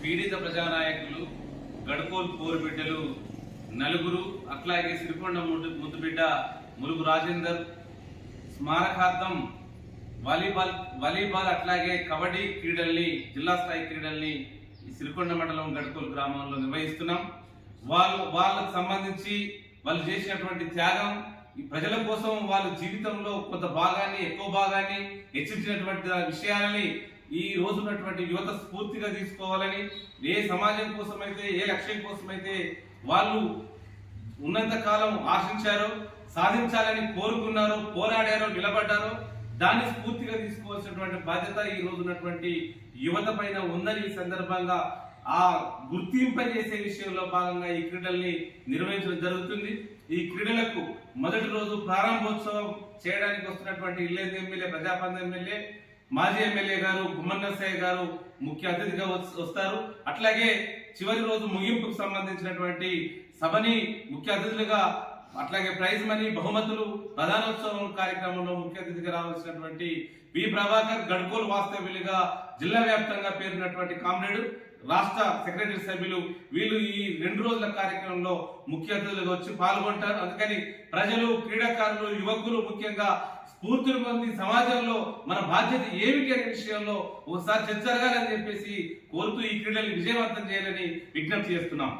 పీడిత ప్రజానాయకులు గడకోల్ పోరు బిడ్డలు నలుగురు అట్లాగే సిరికొండ ముద్దుబిడ్డ ములుగు రాజేందర్ స్మారకార్థం వాలీబాల్ వాలీబాల్ అట్లాగే కబడ్డీ క్రీడల్ని జిల్లా స్థాయి క్రీడల్ని సిరికొండ మండలం గడకోల్ గ్రామంలో నిర్వహిస్తున్నాం. వాళ్ళు వాళ్ళకు సంబంధించి వాళ్ళు చేసినటువంటి త్యాగం ఈ ప్రజల కోసం వాళ్ళ జీవితంలో కొంత భాగాన్ని ఎక్కువ భాగాన్ని హెచ్చరించినటువంటి విషయాలని ఈ రోజు ఉన్నటువంటి యువత స్ఫూర్తిగా తీసుకోవాలని ఏ సమాజం కోసమైతే ఏ లక్ష్యం కోసమైతే వాళ్ళు ఉన్నంత కాలం ఆశించారో సాధించాలని కోరుకున్నారో పోరాడారో నిలబడ్డారో దాన్ని స్ఫూర్తిగా తీసుకోవాల్సినటువంటి బాధ్యత ఈ రోజు ఉన్నటువంటి యువత పైన ఉందని ఈ సందర్భంగా ఆ గుర్తింపజేసే విషయంలో భాగంగా ఈ క్రీడల్ని నిర్వహించడం జరుగుతుంది. ఈ క్రీడలకు మొదటి రోజు ప్రారంభోత్సవం చేయడానికి వస్తున్నటువంటి ఇల్లేంది ఎమ్మెల్యే ప్రజాపంద ఎమ్మెల్యే మాజీ ఎమ్మెల్యే గారు గుమ్మన్నసయ్య గారు ముఖ్య అతిథిగా వస్తారు. అట్లాగే చివరి రోజు ముగింపుకు సంబంధించినటువంటి సభని ముఖ్య అతిథులుగా అట్లాగే ప్రైజ్ మనీ బహుమతులు ప్రధానోత్సవం కార్యక్రమంలో ముఖ్య అతిథిగా రావాల్సినటువంటి వి ప్రభాకర్ గడ్కోల్ వాస్తవ్యులుగా జిల్లా వ్యాప్తంగా పేరున్నటువంటి కామ్రేడ్ రాష్ట్ర సెక్రటరీ సభ్యులు వీళ్ళు ఈ రెండు రోజుల కార్యక్రమంలో ముఖ్య అతిథులుగా వచ్చి పాల్గొంటారు. అందుకని ప్రజలు క్రీడాకారులు యువకులు ముఖ్యంగా స్ఫూర్తిని పొంది సమాజంలో మన బాధ్యత ఏమిటి అనే విషయంలో ఒకసారి చర్చ జరగాలని చెప్పేసి కోరుతూ ఈ క్రీడల్ని విజయవంతం చేయాలని విజ్ఞప్తి చేస్తున్నాం.